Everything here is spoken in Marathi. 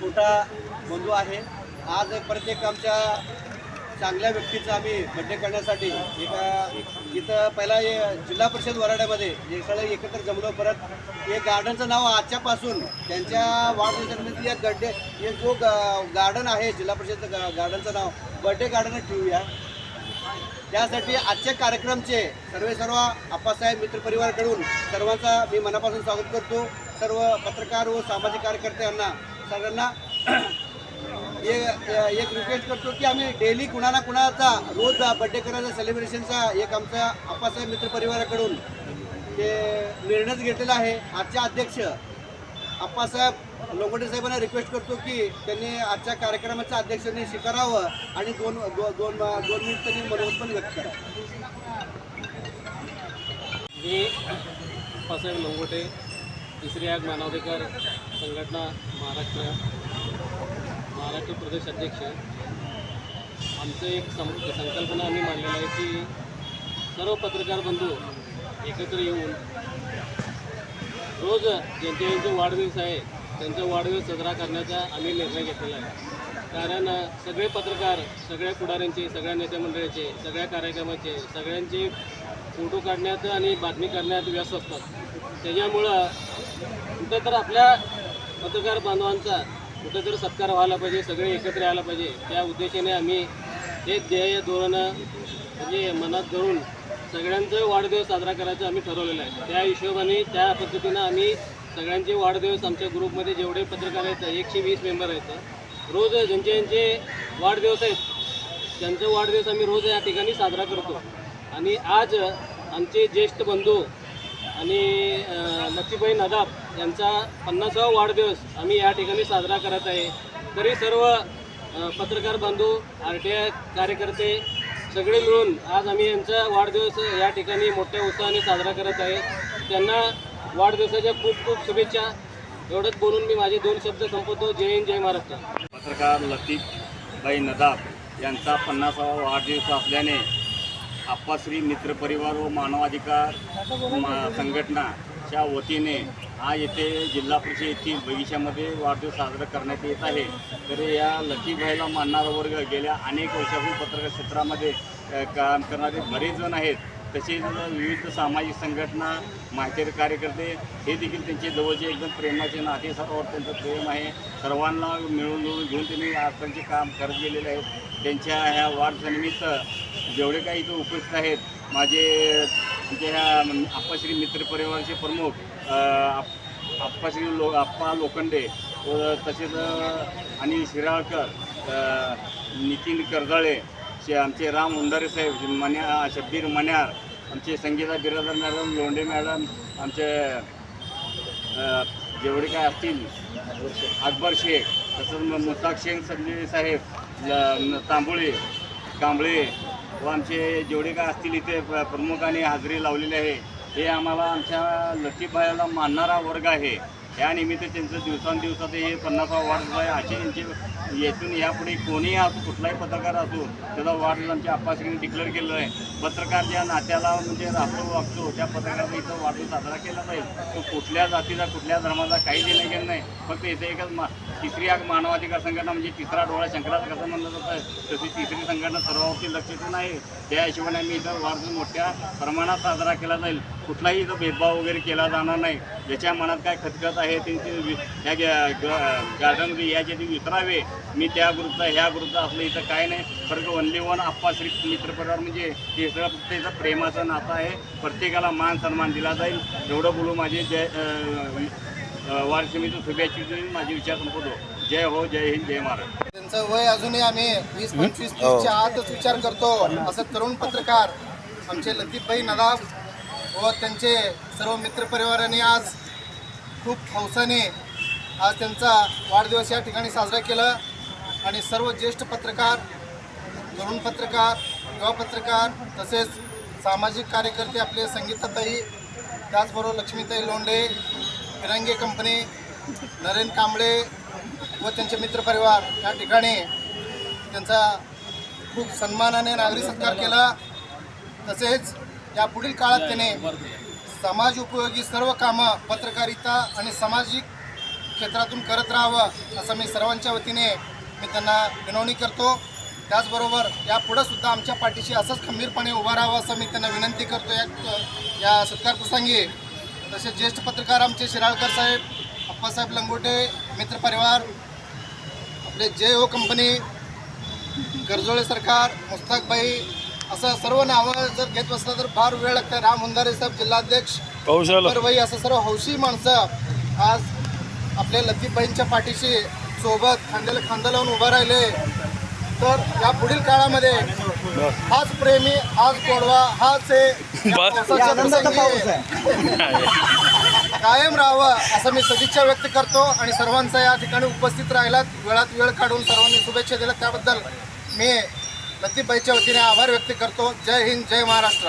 छोटा बंधू आहे. आज प्रत्येक आमच्या चांगल्या व्यक्तीचा आम्ही बड्डे करण्यासाठी एका इथं पहिला जिल्हा परिषद वराड्यामध्ये जे सगळे एकत्र जमलो. परत हे गार्डनचं नाव आजच्यापासून त्यांच्या वाढदिवसानिमित्त एक गड्डे हे जो गार्डन आहे जिल्हा परिषद गार्डनचं नाव बड्डे गार्डन ठेवूया. त्यासाठी आजच्या कार्यक्रमचे सर्वे सर्व आप्पासाहेब मित्रपरिवारकडून सर्वांचा मी मनापासून स्वागत करतो. सर्व पत्रकार व सामाजिक कार्यकर्त्यांना सगळ्यांना एक एक रिक्वेस्ट करतो की आम्ही डेली कुणाला कुणाचा रोज बड्डे करायचा सेलिब्रेशनचा एक आमचा आप्पासाहेब मित्रपरिवाराकडून ते निर्णयच घेतलेला आहे. आजचे अध्यक्ष आप्पासाहेब लोंगोटे साहेबांना रिक्वेस्ट करतो की त्यांनी आजच्या कार्यक्रमाच्या अध्यक्षांनी स्वीकारावं आणि दोन दो, दोन दोन मिनिट त्यांनी मनोगत पण व्यक्त करावं मी आप्पासाहेब लोंगोटे तिसरी आग मानवाधिकार संघटना महाराष्ट्र महाराष्ट्र प्रदेश अध्यक्ष. आमचं एक सं संकल्पना आम्ही मांडलेलं आहे की सर्व पत्रकार बंधू एकत्र येऊन रोज ज्यांचे ज्यांचे वाढदिवस आहे त्यांचा वाढदिवस साजरा करण्याचा आम्ही निर्णय घेतलेला आहे. कारण सगळे पत्रकार सगळ्या पुढाऱ्यांचे सगळ्या नेते सगळ्या कार्यक्रमाचे सगळ्यांचे फोटो काढण्यात आणि बातमी करण्यात व्यस्त असतात. त्याच्यामुळं कुठं तर आपल्या पत्रकार बांधवांचा कुठं तर सत्कार व्हायला पाहिजे सगळे एकत्र यायला पाहिजे. त्या उद्देशाने आम्ही हे ध्येय धोरणं म्हणजे मनात धरून सगळ्यांचं वाढदिवस साजरा करायचं आम्ही ठरवलेलं आहे. त्या हिशोबाने त्या पद्धतीनं आम्ही सगळ्यांचे वाढदिवस आमच्या ग्रुपमध्ये जेवढे पत्रकार आहेत एकशे वीस मेंबर आहेत. रोज ज्यांचे ज्यांचे वाढदिवस आहेत त्यांचा वाढदिवस आम्ही रोज या ठिकाणी साजरा करतो. आणि आज आमचे ज्येष्ठ बंधू आणि लक्ष्मीबाई नदाब यांचा पन्नासावा वाढदिवस आम्ही या ठिकाणी साजरा करत आहे. तरी सर्व पत्रकार बंधू आर टी आय कार्यकर्ते सगळे मिळून आज आम्ही यांचा वाढदिवस या ठिकाणी मोठ्या उत्साहाने साजरा करत आहे. त्यांना वाढदिवसाच्या खूप खूप शुभेच्छा. एवढंच बोलून मी माझे दोन शब्द संपवतो. जय हिंद जय महाराष्ट्र. पत्रकार लतीफबाई नदाब यांचा पन्नासावा वाढदिवस असल्याने आप्पाश्री मित्र परिवार व मानवाधिकार मा- संघटनाच्या वतीने आज येथे जिल्हा परिषद येथील बगीच्यामध्ये वाढदिवस साजरा करण्यात येत आहे. तर या लकीभाईला मानणारा वर्ग गेल्या अनेक वर्षापूर्वी पत्रकार क्षेत्रामध्ये काम करणारे बरेच जण आहेत. तसेच विविध सामाजिक संघटना माहिती कार्यकर्ते हे देखील त्यांचे जवळचे एकदम प्रेमाचे नाते. सर्वांवर त्यांचं प्रेम आहे. सर्वांना मिळून मिळून घेऊन त्यांनी आजकालचे काम करत गेलेले आहेत. त्यांच्या ह्या वाढदिवसानिमित्त जेवढे काही इथं उपस्थित आहेत माझे म्हणजे ह्या आप्पाश्री मित्र परिवाराचे प्रमुख आप्पाश्री लो आप्पा लोखंडे व तसेच अनिल शिराळकर नितीन करदळे शे आमचे राम उंडारे साहेब मन्या शब्बीर मन्यार आमचे संगीता बिरादर मॅडम लोंढे मॅडम आमचे जेवढे काय असतील अकबर शेख तसंच म- मुस्ताक शेख संजय साहेब तांबोळे कांबळे व आमचे जेवढे काय असतील इथे प्रमुखाने प्रमुखांनी हजेरी लावलेली आहे हे आम्हाला आमच्या लतीफबाईला मानणारा वर्ग आहे. या निमित्त त्यांचं दिवसांदिवसात हे पन्नासावा वाढदिवस आहे. असे त्यांचे येथून यापुढे कोणीही असो कुठलाही पत्रकार असो त्याचा वाढदिवस आमच्या आप्पाश्रीने डिक्लेअर केलेला आहे. पत्रकार ज्या नात्याला म्हणजे राहतो वागतो त्या पत्रकाराने इथं वाढदिवस साजरा केला जाईल. तो कुठल्या जातीचा कुठल्या धर्माचा काही देणं घेणं नाही. फक्त इथे एकच मा तिसरी आग मानवाधिकार संघटना म्हणजे तिसरा डोळा शंकरात कसं म्हणलं जातं? तशी तिसरी संघटना सर्वावरती लक्ष देऊन आहे. त्या हिशोबाने आम्ही इथं वाढदिवस मोठ्या प्रमाणात साजरा केला जाईल. कुठलाही इथं भेदभाव वगैरे केला जाणार नाही. ज्याच्या मनात काय खतखत आहे ते ते वि- ह्या ग- ग- गार्डनमध्ये याचे ते विसरावे मी त्या ग्रुपचा ह्या ग्रुपचा असलं इथं काय नाही. फक्त ओनली वन आप्पाश्री मित्रपरिवार म्हणजे हे सगळं फक्त इथं प्रेमाचं नातं आहे. प्रत्येकाला मान सन्मान दिला जाईल. एवढं बोलू माझे जय वारसिमीचं शुभेच्छा माझे विचार संपवतो. जय हो जय हिंद जय महाराष्ट्र त्यांचं वय अजूनही आम्ही वीस पंचवीस तीसच्या आतच विचार करतो. असं तरुण पत्रकार आमचे लतीफभाई नदाब व त्यांचे सर्व मित्रपरिवाराने आज खूप हौसाने आज त्यांचा वाढदिवस या ठिकाणी साजरा केला आणि सर्व ज्येष्ठ पत्रकार तरुण पत्रकार युवा पत्रकार तसेच सामाजिक कार्यकर्ते आपले संगीताताई त्याचबरोबर लक्ष्मीताई लोंढे फिरंगे कंपनी नरेन कांबळे व त्यांचे मित्रपरिवार या ठिकाणी त्यांचा खूप सन्मानाने नागरी सत्कार केला. तसेच या पुढील काळात त्याने समाज उपयोगी सर्व कामं पत्रकारिता आणि सामाजिक क्षेत्रातून करत राहावं असं मी सर्वांच्या वतीने मी त्यांना विनवणी करतो. त्याचबरोबर यापुढं सुद्धा आमच्या पाठीशी असंच खंबीरपणे उभं राहावं असं मी त्यांना विनंती करतो. या या सत्कार प्रसंगी तसेच ज्येष्ठ पत्रकार आमचे शिराळकर साहेब अप्पासाहेब लंगोटे मित्रपरिवार आपले जे ओ कंपनी गरजोळे सरकार मुस्ताकबाई असं सर्व नावं जर घेत बसलं तर फार वेळ लागतं राम हुंदारे साहेब जिल्हाध्यक्ष परवाई असं सर्व हौशी माणसं आज आपल्या लतीफबाईंच्या पाठीशी सोबत खांद्याला खांदा लावून उभं राहिले. तर या पुढील काळामध्ये हाच प्रेमी हाच गोडवा हाच हे कायम राहावं असं मी सदिच्छा व्यक्त करतो. आणि सर्वांचा या ठिकाणी उपस्थित राहिलात. वेळात वेळ काढून सर्वांनी शुभेच्छा दिल्या त्याबद्दल मी लतीफबाईच्या वतीने आभार व्यक्त करतो जय हिंद जय महाराष्ट्र